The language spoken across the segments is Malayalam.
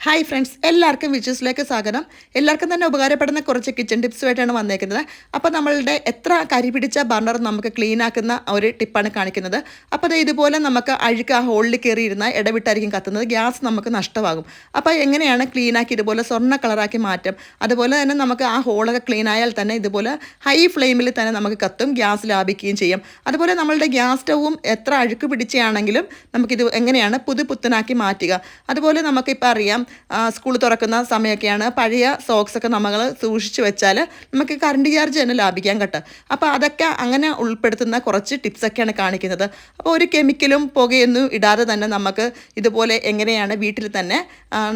ഹായ് ഫ്രണ്ട്സ് എല്ലാവർക്കും വിഷസിലേക്ക് സ്വാഗതം. എല്ലാവർക്കും തന്നെ ഉപകാരപ്പെടുന്ന കുറച്ച് കിച്ചൺ ടിപ്സുമായിട്ടാണ് വന്നേക്കുന്നത്. അപ്പോൾ നമ്മളുടെ എത്ര കരി പിടിച്ച ബർണർ നമുക്ക് ക്ലീൻ ആക്കുന്ന ഒരു ടിപ്പാണ് കാണിക്കുന്നത്. അപ്പോൾ അത് ഇതുപോലെ നമുക്ക് അഴുക്ക് ആ ഹോളിൽ കയറിയിരുന്ന ഇടവിട്ടായിരിക്കും കത്തുന്നത്. ഗ്യാസ് നമുക്ക് നഷ്ടമാകും. അപ്പോൾ എങ്ങനെയാണ് ക്ലീൻ ആക്കി ഇതുപോലെ സ്വർണ കളറാക്കി മാറ്റം? അതുപോലെ തന്നെ നമുക്ക് ആ ഹോളൊക്കെ ക്ലീൻ ആയാൽ തന്നെ ഇതുപോലെ ഹൈ ഫ്ലെയിമിൽ തന്നെ നമുക്ക് കത്തും ഗ്യാസ് ലാഭിക്കുകയും ചെയ്യും. അതുപോലെ നമ്മളുടെ ഗ്യാസ് സ്റ്റവും എത്ര അഴുക്ക് പിടിച്ചാണെങ്കിലും നമുക്കിത് എങ്ങനെയാണ് പുതുപുത്തനാക്കി മാറ്റുക? അതുപോലെ നമുക്കിപ്പോൾ അറിയാം സ്കൂൾ തുറക്കുന്ന സമയമൊക്കെയാണ് പഴയ സോക്സ് ഒക്കെ നമ്മൾ സൂക്ഷിച്ച് വെച്ചാൽ നമുക്ക് കറണ്ട് ചാർജ് തന്നെ ലാഭിക്കാൻ കേട്ടോ. അപ്പോൾ അതൊക്കെ അങ്ങനെ ഉൾപ്പെടുത്തുന്ന കുറച്ച് ടിപ്സൊക്കെയാണ് കാണിക്കുന്നത്. അപ്പോൾ ഒരു കെമിക്കലും പുകയൊന്നും ഇടാതെ തന്നെ നമുക്ക് ഇതുപോലെ എങ്ങനെയാണ് വീട്ടിൽ തന്നെ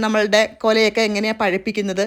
നമ്മളുടെ കൊലയൊക്കെ എങ്ങനെയാണ് പഴപ്പിക്കുന്നത്.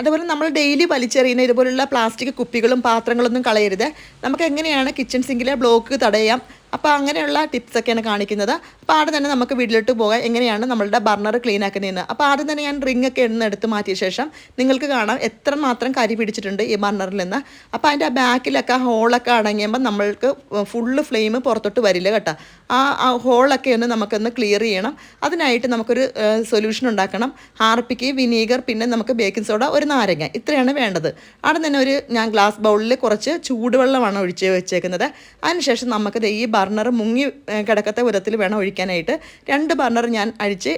അതുപോലെ നമ്മൾ ഡെയിലി വലിച്ചെറിയുന്ന ഇതുപോലുള്ള പ്ലാസ്റ്റിക് കുപ്പികളും പാത്രങ്ങളൊന്നും കളയരുത്. നമുക്ക് എങ്ങനെയാണ് കിച്ചൺ സിങ്കിലെ ബ്ലോക്ക് തടയാം? അപ്പോൾ അങ്ങനെയുള്ള ടിപ്സൊക്കെയാണ് കാണിക്കുന്നത്. അപ്പോൾ ആദ്യം തന്നെ നമുക്ക് വീട്ടിലോട്ട് പോകാം. എങ്ങനെയാണ് നമ്മളുടെ ബർണർ ക്ലീൻ ആക്കുന്നതെന്ന്. അപ്പോൾ ആദ്യം തന്നെ ഞാൻ റിംഗ് ഒക്കെ എണ്ണ എടുത്ത് മാറ്റിയ ശേഷം നിങ്ങൾക്ക് കാണാം എത്ര മാത്രം കരി പിടിച്ചിട്ടുണ്ട് ഈ ബർണറിൽ നിന്ന്. അപ്പോൾ അതിന്റെ ബാക്കിലൊക്കെ ഹോളൊക്കെ അടങ്ങിയുമ്പോൾ നമ്മൾക്ക് ഫുള്ള് ഫ്ലെയിം പുറത്തോട്ട് വരില്ല കേട്ടോ. ആ ഹോളൊക്കെ ഒന്ന് നമുക്കൊന്ന് ക്ലിയർ ചെയ്യണം. അതിനായിട്ട് നമുക്കൊരു സൊല്യൂഷൻ ഉണ്ടാക്കണം. ഹാർപ്പിക്ക് വിനീഗർ പിന്നെ നമുക്ക് ബേക്കിംഗ് സോഡ ഒരു നാരങ്ങ. ഇത്രയാണ് വേണ്ടത്. അവിടെ തന്നെ ഒരു ഞാൻ ഗ്ലാസ് ബൗളിൽ കുറച്ച് ചൂടുവെള്ളമാണ് ഒഴിച്ച് വെച്ചേക്കുന്നത്. അതിനുശേഷം നമുക്കത് ഈ ബർണർ മുങ്ങി കിടക്കത്തെ വിധത്തിൽ വേണം ഒഴിക്കാനായിട്ട്. രണ്ട് ബർണർ ഞാൻ അഴിച്ച്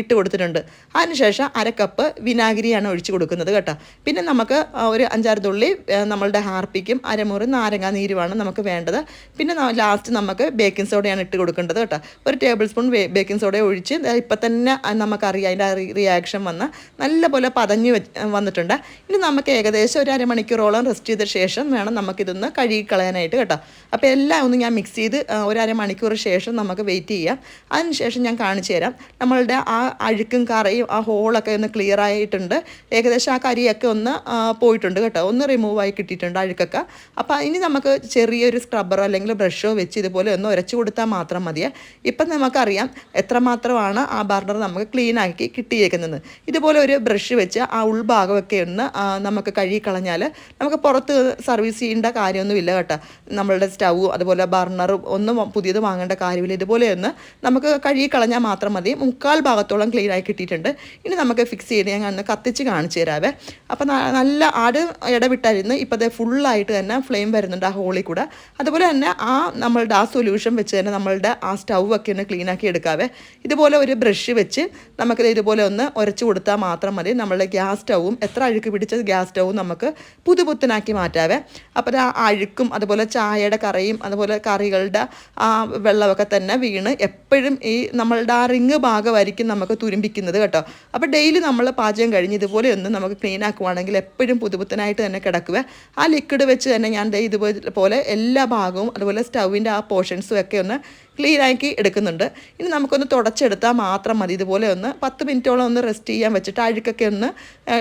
ഇട്ട് കൊടുത്തിട്ടുണ്ട്. അതിനുശേഷം അര കപ്പ് വിനാഗിരിയാണ് ഒഴിച്ച് കൊടുക്കുന്നത് കേട്ടോ. പിന്നെ നമുക്ക് ഒരു അഞ്ചാറ് തുള്ളി നമ്മളുടെ ഹാർപ്പിക്കും അരമുറി നാരങ്ങ നീരുമാണ് നമുക്ക് വേണ്ടത്. പിന്നെ ലാസ്റ്റ് നമുക്ക് ബേക്കിംഗ് സോഡയാണ് ഇട്ട് കൊടുക്കേണ്ടത് കേട്ടോ. ഒരു ടേബിൾ സ്പൂൺ ബേക്കിംഗ് സോഡ ഒഴിച്ച് ഇപ്പം തന്നെ നമുക്കറിയാം അതിന്റെ റിയാക്ഷൻ വന്ന്. നല്ലപോലെ പതഞ്ഞ് വന്നിട്ടുണ്ട്. ഇനി നമുക്ക് ഏകദേശം ഒരു അരമണിക്കൂറോളം റെസ്റ്റ് ചെയ്ത ശേഷം വേണം നമുക്കിതൊന്ന് കഴുകി കളയാനായിട്ട് കേട്ടോ. അപ്പോൾ എല്ലാം ഒന്ന് ഞാൻ മിക്സ് ചെയ്ത് ആ, മണിക്കൂർ അരമണിക്കൂർ ശേഷം നമുക്ക് വെയിറ്റ് ചെയ്യാം. അതിനുശേഷം ഞാൻ കാണിച്ചു തരാം. നമ്മളുടെ ആ അഴുക്കും കറയും ആ ഹോളൊക്കെ ഒന്ന് ക്ലിയർ ആയിട്ടുണ്ട്. ഏകദേശം ആ കറിയൊക്കെ ഒന്ന് പോയിട്ടുണ്ട് കേട്ടോ. ഒന്ന് റിമൂവ് ആയി കിട്ടിയിട്ടുണ്ട് അഴുക്കൊക്കെ. അപ്പോൾ ഇനി നമുക്ക് ചെറിയൊരു സ്ക്രബ്ബറോ അല്ലെങ്കിൽ ബ്രഷോ വെച്ച് ഇതുപോലെ ഒന്ന് ഉരച്ചു കൊടുത്താൽ മാത്രം മതിയെ. ഇപ്പം നമുക്കറിയാം എത്രമാത്രമാണ് ആ ബർണർ നമുക്ക് ക്ലീൻ ആക്കി കിട്ടിയേക്കുന്നത്. ഇതുപോലെ ഒരു ബ്രഷ് വെച്ച് ആ ഉൾഭാഗമൊക്കെ ഒന്ന് നമുക്ക് കഴുകിക്കളഞ്ഞാൽ നമുക്ക് പുറത്ത് സർവീസ് ചെയ്യേണ്ട കാര്യമൊന്നുമില്ല കേട്ടോ. നമ്മളുടെ സ്റ്റൗ അതുപോലെ ബർണറും ഒന്നും പുതിയത് വാങ്ങേണ്ട കാര്യമില്ല. ഇതുപോലെ ഒന്ന് നമുക്ക് കഴുകി കളഞ്ഞാൽ മാത്രം മതി. മുക്കാൽ ഭാഗത്തോളം ക്ലീൻ ആയി കിട്ടിയിട്ടുണ്ട്. ഇനി നമുക്ക് ഫിക്സ് ചെയ്ത് ഞാൻ ഒന്ന് കത്തിച്ച് കാണിച്ചു തരാവേ. അപ്പോൾ നല്ല ആട് ഇടവിട്ടായിരുന്നു ഇപ്പോൾ അത് ഫുള്ളായിട്ട് തന്നെ ഫ്ലെയിം വരുന്നുണ്ട് ആ ഹോളിൽ കൂടെ. അതുപോലെ തന്നെ ആ നമ്മളുടെ ആ സൊല്യൂഷൻ വെച്ച് തന്നെ നമ്മളുടെ ആ സ്റ്റൗ ഒക്കെ ഒന്ന് ക്ലീൻ ആക്കി എടുക്കാവേ. ഇതുപോലെ ഒരു ബ്രഷ് വെച്ച് നമുക്കിത് ഇതുപോലെ ഒന്ന് ഉരച്ചു കൊടുത്താൽ മാത്രം മതി. നമ്മളുടെ ഗ്യാസ് സ്റ്റൗവും എത്ര അഴുക്ക് പിടിച്ച ഗ്യാസ് സ്റ്റൗവും നമുക്ക് പുതുപുത്തനാക്കി മാറ്റാവേ. അപ്പോൾ ആ അഴുക്കും അതുപോലെ ചായയുടെ കറിയും അതുപോലെ കറികളുടെ ആ വെള്ളമൊക്കെ തന്നെ വീണ് എപ്പോഴും ഈ നമ്മളുടെ ആ റിങ് ഭാഗമായിരിക്കും നമുക്ക് തുരുമ്പിക്കുന്നത് കേട്ടോ. അപ്പോൾ ഡെയിലി നമ്മൾ പാചകം കഴിഞ്ഞ് ഇതുപോലെ ഒന്ന് നമുക്ക് ക്ലീൻ ആക്കുവാണെങ്കിൽ എപ്പോഴും പുതുപുത്തനായിട്ട് തന്നെ കിടക്കുക. ആ ലിക്വിഡ് വെച്ച് തന്നെ ഞാൻ ഇതുപോലെ എല്ലാ ഭാഗവും അതുപോലെ സ്റ്റൗവിന്റെ ആ പോർഷൻസും ഒക്കെ ഒന്ന് ക്ലീൻ ആക്കി എടുക്കുന്നുണ്ട്. ഇനി നമുക്കൊന്ന് തുടച്ചെടുത്താൽ മാത്രം മതി. ഇതുപോലെ ഒന്ന് പത്ത് മിനിറ്റോളം ഒന്ന് റെസ്റ്റ് ചെയ്യാൻ വെച്ചിട്ട് അഴുക്കൊക്കെ ഒന്ന്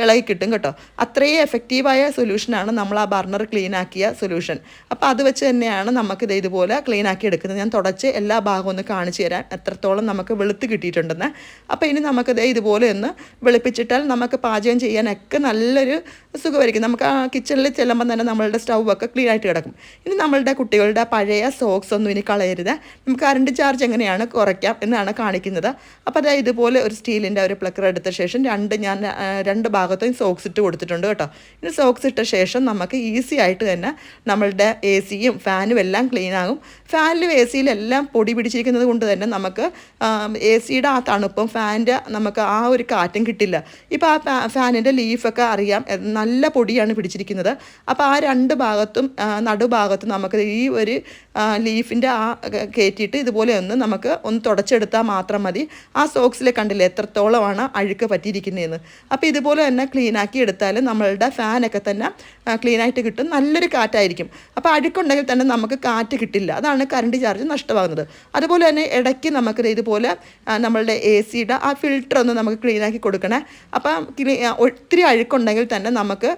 ഇളകി കിട്ടും കേട്ടോ. അത്രയും എഫക്റ്റീവായ സൊല്യൂഷനാണ് നമ്മൾ ആ ബർണർ ക്ലീൻ ആക്കിയ സൊല്യൂഷൻ അപ്പോൾ അത് വെച്ച് തന്നെയാണ് നമുക്കിത് ഇത് ഇതുപോലെ ക്ലീൻ ആക്കി എടുക്കുന്നത്. ഞാൻ തുടച്ച് എല്ലാ ഭാഗവും ഒന്ന് കാണിച്ചു തരാൻ എത്രത്തോളം നമുക്ക് വെളുത്ത് കിട്ടിയിട്ടുണ്ടെന്ന്. അപ്പോൾ ഇനി നമുക്കിത് ഇതുപോലെ ഒന്ന് വെളുപ്പിച്ചിട്ടാൽ നമുക്ക് പാചകം ചെയ്യാനൊക്കെ നല്ലൊരു സുഖമായിരിക്കും. നമുക്ക് ആ കിച്ചണിൽ ചെല്ലുമ്പോൾ തന്നെ നമ്മളുടെ സ്റ്റൗ ഒക്കെ ക്ലീൻ ആയിട്ട് കിടക്കും. ഇനി നമ്മളുടെ കുട്ടികളുടെ പഴയ സോക്സ് ഒന്നും ഇനി കളയരുത്. നമുക്ക് കറണ്ട് ചാർജ് എങ്ങനെയാണ് കുറയ്ക്കാം എന്നാണ് കാണിക്കുന്നത്. അപ്പോൾ അതായത് ഇതുപോലെ ഒരു സ്റ്റീലിന്റെ ഒരു പ്ലക്കർ എടുത്ത ശേഷം രണ്ട് ഞാൻ രണ്ട് ഭാഗത്തും സോക്സ് ഇട്ട് കൊടുത്തിട്ടുണ്ട് കേട്ടോ. ഇനി സോക്സ് ഇട്ട ശേഷം നമുക്ക് ഈസി ആയിട്ട് തന്നെ നമ്മളുടെ എ സിയും ഫാനും എല്ലാം ക്ലീൻ ആകും. ഫാനിലും എ സിയിലും എല്ലാം പൊടി പിടിച്ചിരിക്കുന്നത് കൊണ്ട് തന്നെ നമുക്ക് എ സിയുടെ ആ തണുപ്പും ഫാനിന്റെ നമുക്ക് ആ ഒരു കാറ്റും കിട്ടില്ല. ഇപ്പോൾ ആ ഫാനിന്റെ ലീഫൊക്കെ അറിയാം. നല്ല പൊടിയാണ് പിടിച്ചിരിക്കുന്നത്. അപ്പോൾ ആ രണ്ട് ഭാഗത്തും നടുഭാഗത്തും നമുക്ക് ഈ ഒരു ലീഫിന്റെ ആ ക- കയറ്റിയിട്ട് ഇതുപോലെ ഒന്ന് നമുക്ക് ഒന്ന് തുടച്ചെടുത്താൽ മാത്രം മതി. ആ സോക്സിലെ കണ്ടില്ലേ എത്രത്തോളമാണ് അഴുക്ക് പറ്റിയിരിക്കുന്നതെന്ന്. അപ്പോൾ ഇതുപോലെ തന്നെ ക്ലീനാക്കി എടുത്താൽ നമ്മളുടെ ഫാനൊക്കെ തന്നെ ക്ലീനായിട്ട് കിട്ടും. നല്ലൊരു കാറ്റായിരിക്കും. അപ്പോൾ അഴുക്കുണ്ടെങ്കിൽ തന്നെ നമുക്ക് കാറ്റ് കിട്ടില്ല. അതാണ് കറണ്ട് ചാർജ് നഷ്ടമാകുന്നത്. അതുപോലെ തന്നെ ഇടയ്ക്ക് നമുക്ക് ഇതുപോലെ നമ്മളുടെ എ സിയുടെ ആ ഫിൽറ്റർ ഒന്ന് നമുക്ക് ക്ലീനാക്കി കൊടുക്കണേ. അപ്പം ഒത്തിരി അഴുക്കുണ്ടെങ്കിൽ തന്നെ നമുക്ക്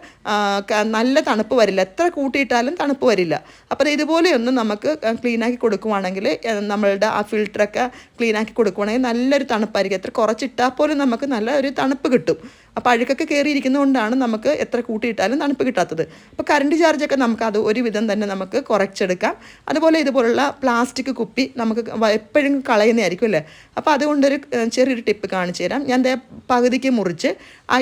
നല്ല തണുപ്പ് വരില്ല. എത്ര കൂട്ടിയിട്ടാലും തണുപ്പ് വരില്ല. അപ്പോൾ ഇതുപോലെ ഒന്ന് നമുക്ക് ക്ലീനാക്കി കൊടുക്കുവാണെങ്കിൽ നമ്മളുടെ ആ ഫിൽറ്ററൊക്കെ ക്ലീൻ ആക്കി കൊടുക്കുവാണെങ്കിൽ നല്ലൊരു തണുപ്പായിരിക്കും. എത്ര കുറച്ചിട്ടാൽ പോലും നമുക്ക് നല്ല ഒരു തണുപ്പ് കിട്ടും. അപ്പോൾ അഴുക്കൊക്കെ കയറിയിരിക്കുന്നതുകൊണ്ടാണ് നമുക്ക് എത്ര കൂട്ടിയിട്ടാലും തണുപ്പ് കിട്ടാത്തത്. അപ്പോൾ കറണ്ട് ചാർജൊക്കെ നമുക്ക് അത് ഒരുവിധം തന്നെ നമുക്ക് കുറച്ചെടുക്കാം. അതുപോലെ ഇതുപോലുള്ള പ്ലാസ്റ്റിക് കുപ്പി നമുക്ക് എപ്പോഴും കളയുന്നതായിരിക്കും അല്ലേ? അപ്പോൾ അതുകൊണ്ടൊരു ചെറിയൊരു ടിപ്പ് കാണിച്ചു തരാം. ഞാൻ ദേ പകുതിക്ക് മുറിച്ച് ആ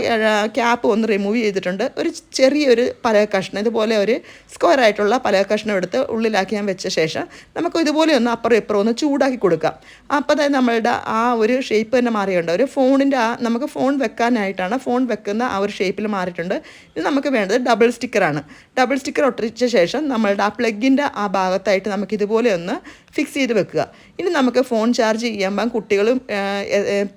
ക്യാപ്പ് ഒന്ന് റിമൂവ് ചെയ്തിട്ടുണ്ട്. ഒരു ചെറിയൊരു പലക കഷ്ണം ഇതുപോലെ ഒരു സ്ക്വയർ ആയിട്ടുള്ള പലക കഷ്ണം എടുത്ത് ഉള്ളിലാക്കി ഞാൻ വെച്ച ശേഷം നമുക്ക് ഇതുപോലെ ഒന്ന് അപ്പുറം ഇപ്പുറം ഒന്ന് ചൂടാക്കി കൊടുക്കാം. അപ്പോൾ തന്നെ നമ്മളുടെ ആ ഒരു ഷേപ്പ് തന്നെ മാറിയുണ്ട് ഒരു ഫോണിന്റെ ആ നമുക്ക് ഫോൺ വെക്കാനായിട്ടാണ് ഫോൺ വെക്കുന്ന ആ ഒരു ഷേപ്പിൽ മാറിയിട്ടുണ്ട്. ഇത് നമുക്ക് വേണ്ടത് ഡബിൾ സ്റ്റിക്കറാണ്. ഡബിൾ സ്റ്റിക്കർ ഒട്ടിച്ച ശേഷം നമ്മളുടെ ആ പ്ലഗിന്റെ ആ ഭാഗത്തായിട്ട് നമുക്ക് ഇതുപോലെ ഒന്ന് ഫിക്സ് ചെയ്ത് വെക്കുക. ഇനി നമുക്ക് ഫോൺ ചാർജ് ചെയ്യുമ്പം കുട്ടികളും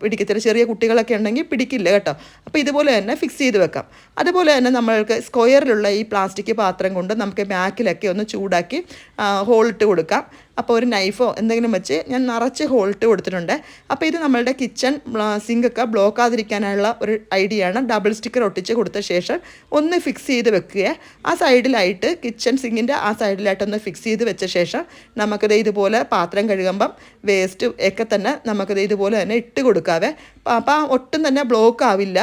പിടിക്കത്തില്ല. ചെറിയ കുട്ടികളൊക്കെ ഉണ്ടെങ്കിൽ പിടിക്കില്ല കേട്ടോ. അപ്പോൾ ഇതുപോലെ തന്നെ ഫിക്സ് ചെയ്ത് വെക്കാം. അതുപോലെ തന്നെ നമ്മൾക്ക് സ്ക്വയറിലുള്ള ഈ പ്ലാസ്റ്റിക് പാത്രം കൊണ്ട് നമുക്ക് ബാക്കിലൊക്കെ ഒന്ന് ചൂടാക്കി ഹോൾ ഇട്ട് കൊടുക്കാം. അപ്പോൾ ഒരു നൈഫോ എന്തെങ്കിലും വെച്ച് ഞാൻ നിറച്ച് ഹോൾട്ട് കൊടുത്തിട്ടുണ്ട്. അപ്പോൾ ഇത് നമ്മളുടെ കിച്ചൺ സിങ്കൊക്കെ ബ്ലോക്ക് ആതിരിക്കാനുള്ള ഒരു ഐഡിയ ആണ്. ഡബിൾ സ്റ്റിക്കർ ഒട്ടിച്ച് കൊടുത്ത ശേഷം ഒന്ന് ഫിക്സ് ചെയ്ത് വെക്കുക ആ സൈഡിലായിട്ട് കിച്ചൺ സിങ്കിന്റെ ആ സൈഡിലായിട്ട് ഒന്ന് ഫിക്സ് ചെയ്ത് വെച്ച ശേഷം നമുക്കത് ഇതുപോലെ പാത്രം കഴുകുമ്പം വേസ്റ്റ് ഒക്കെ തന്നെ നമുക്കത് ഇതുപോലെ തന്നെ ഇട്ട് കൊടുക്കാവേ. അപ്പോൾ ഒട്ടും തന്നെ ബ്ലോക്ക് ആവില്ല.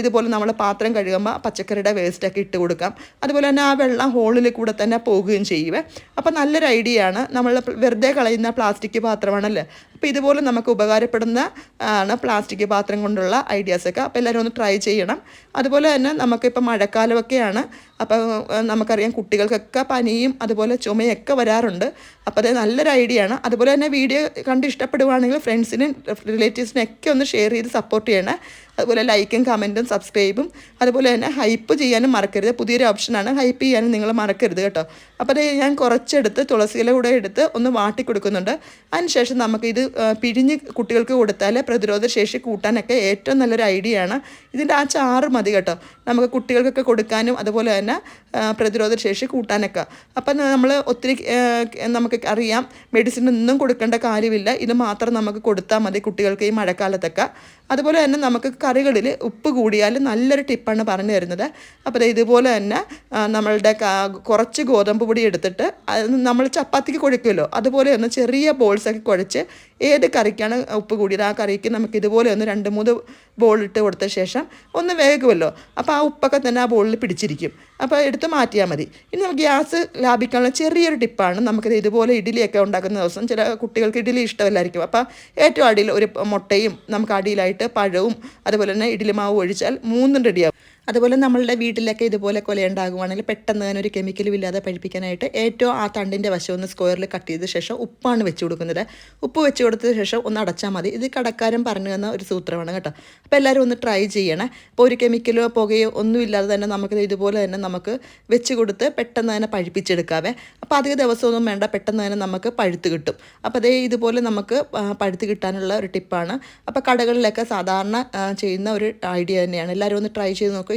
ഇതുപോലെ നമ്മൾ പാത്രം കഴുകുമ്പോൾ പച്ചക്കറിയുടെ വേസ്റ്റൊക്കെ ഇട്ട് കൊടുക്കാം. അതുപോലെ തന്നെ ആ വെള്ളം ഹോളിൽ കൂടെ തന്നെ പോകുകയും ചെയ്യുവേ. അപ്പോൾ നല്ലൊരു ഐഡിയ ആണ്. നമ്മൾ വെറുതെ കളയുന്ന പ്ലാസ്റ്റിക് പാത്രമാണല്ലേ? അപ്പോൾ ഇതുപോലെ നമുക്ക് ഉപകാരപ്പെടുന്ന ആണ് പ്ലാസ്റ്റിക് പാത്രം കൊണ്ടുള്ള ഐഡിയാസൊക്കെ അപ്പോൾ എല്ലാവരും ഒന്ന് ട്രൈ ചെയ്യണം. അതുപോലെ തന്നെ നമുക്കിപ്പോൾ മഴക്കാലമൊക്കെയാണ്. അപ്പോൾ നമുക്കറിയാം കുട്ടികൾക്കൊക്കെ പനിയും അതുപോലെ ചുമയൊക്കെ വരാറുണ്ട്. അപ്പോൾ അത് നല്ലൊരു ഐഡിയ ആണ്. അതുപോലെ തന്നെ വീഡിയോ കണ്ട് ഇഷ്ടപ്പെടുവാണെങ്കിൽ ഫ്രണ്ട്സിനും റിലേറ്റീവ്സിനൊക്കെ ഒന്ന് ഷെയർ ചെയ്ത് സപ്പോർട്ട് ചെയ്യണേ. അതുപോലെ ലൈക്കും കമന്റും സബ്സ്ക്രൈബും അതുപോലെ തന്നെ ഹൈപ്പ് ചെയ്യാനും മറക്കരുത്. പുതിയൊരു ഓപ്ഷനാണ് ഹൈപ്പ് ചെയ്യാനും നിങ്ങൾ മറക്കരുത് കേട്ടോ. അപ്പോൾ അത് ഞാൻ കുറച്ചെടുത്ത് തുളസിയില കൂടെ എടുത്ത് ഒന്ന് വാട്ടി കൊടുക്കുന്നുണ്ട്. അതിനുശേഷം നമുക്കിത് ഇത് പിഴിഞ്ഞ് കുട്ടികൾക്ക് കൊടുത്താൽ പ്രതിരോധ ശേഷി കൂട്ടാനൊക്കെ ഏറ്റവും നല്ലൊരു ഐഡിയ ആണ്. ഇതിന്റെ ആ ചാറ് മതി കേട്ടോ. നമുക്ക് കുട്ടികൾക്കൊക്കെ കൊടുക്കാനും അതുപോലെ തന്നെ പ്രതിരോധ ശേഷി കൂട്ടാനൊക്കെ. അപ്പം നമ്മൾ ഒത്തിരി നമുക്ക് അറിയാം മെഡിസിൻ ഒന്നും കൊടുക്കേണ്ട കാര്യമില്ല. ഇത് മാത്രം നമുക്ക് കൊടുത്താൽ മതി കുട്ടികൾക്ക് ഈ മഴക്കാലത്തൊക്കെ. അതുപോലെ തന്നെ നമുക്ക് കറികളിൽ ഉപ്പ് കൂടിയാൽ നല്ലൊരു ടിപ്പാണ് പറഞ്ഞു തരുന്നത്. അപ്പോൾ ഇതുപോലെ തന്നെ നമ്മളുടെ കുറച്ച് ഗോതമ്പ് പൊടി എടുത്തിട്ട് നമ്മൾ ചപ്പാത്തിക്ക് കുഴക്കുമല്ലോ. അതുപോലെ ഒന്ന് ചെറിയ ബോൾസൊക്കെ കുഴച്ച് ഏത് കറിക്കാണ് ഉപ്പ് കൂടിയത്? ആ കറിക്ക് നമുക്ക് ഇതുപോലെ ഒന്ന് രണ്ട് മൂന്ന് ബോൾ ഇട്ട് കൊടുത്ത ശേഷം ഒന്ന് വേകുമല്ലോ. അപ്പോൾ ആ ഉപ്പൊക്കെ തന്നെ ആ ബോളിൽ പിടിച്ചിരിക്കും. അപ്പോൾ എടുത്ത് മാറ്റിയാൽ മതി. ഇനി നമുക്ക് ഗ്യാസ് ലാഭിക്കാനുള്ള ചെറിയൊരു ടിപ്പാണ് നമുക്കിത് ഇതുപോലെ ഇഡ്ഡലിയൊക്കെ ഉണ്ടാക്കുന്ന ദിവസം ചില കുട്ടികൾക്ക് ഇഡ്ഡലി ഇഷ്ടമല്ലായിരിക്കും. അപ്പോൾ ഏറ്റവും അടിയിൽ ഒരു മുട്ടയും നമുക്ക് അടിയിലായിട്ട് പഴവും അതുപോലെ തന്നെ ഇഡ്ഡലി മാവ് ഒഴിച്ചാൽ മൂന്നും റെഡിയാവും. അതുപോലെ നമ്മളുടെ വീട്ടിലൊക്കെ ഇതുപോലെ കൊല ഉണ്ടാകുവാണെങ്കിൽ പെട്ടെന്ന് തന്നെ ഒരു കെമിക്കലും ഇല്ലാതെ പഴിപ്പിക്കാനായിട്ട് ഏറ്റവും ആ തണ്ടിന്റെ വശം ഒന്ന് സ്ക്വയറിൽ കട്ട് ചെയ്ത ശേഷം ഉപ്പാണ് വെച്ച് കൊടുക്കുന്നത്. ഉപ്പ് വെച്ച് കൊടുത്തതിന് ശേഷം ഒന്ന് അടച്ചാൽ മതി. ഇത് കടക്കാരൻ പറഞ്ഞു തന്ന ഒരു സൂത്രമാണ് കേട്ടോ. അപ്പോൾ എല്ലാവരും ഒന്ന് ട്രൈ ചെയ്യണം. അപ്പോൾ ഒരു കെമിക്കലോ പുകയോ ഒന്നും ഇല്ലാതെ തന്നെ നമുക്ക് ഇതുപോലെ തന്നെ നമുക്ക് വെച്ച് കൊടുത്ത് പെട്ടെന്ന് തന്നെ പഴിപ്പിച്ചെടുക്കാവേ. അപ്പോൾ അധിക ദിവസമൊന്നും വേണ്ട. പെട്ടെന്ന് തന്നെ നമുക്ക് പഴുത്ത് കിട്ടും. അപ്പോൾ അതേ ഇതുപോലെ നമുക്ക് പഴുത്ത് കിട്ടാനുള്ള ഒരു ടിപ്പാണ് അപ്പോൾ കടകളിലൊക്കെ സാധാരണ ചെയ്യുന്ന ഒരു ഐഡിയ തന്നെയാണ്. എല്ലാവരും ഒന്ന് ട്രൈ ചെയ്ത് നോക്കുക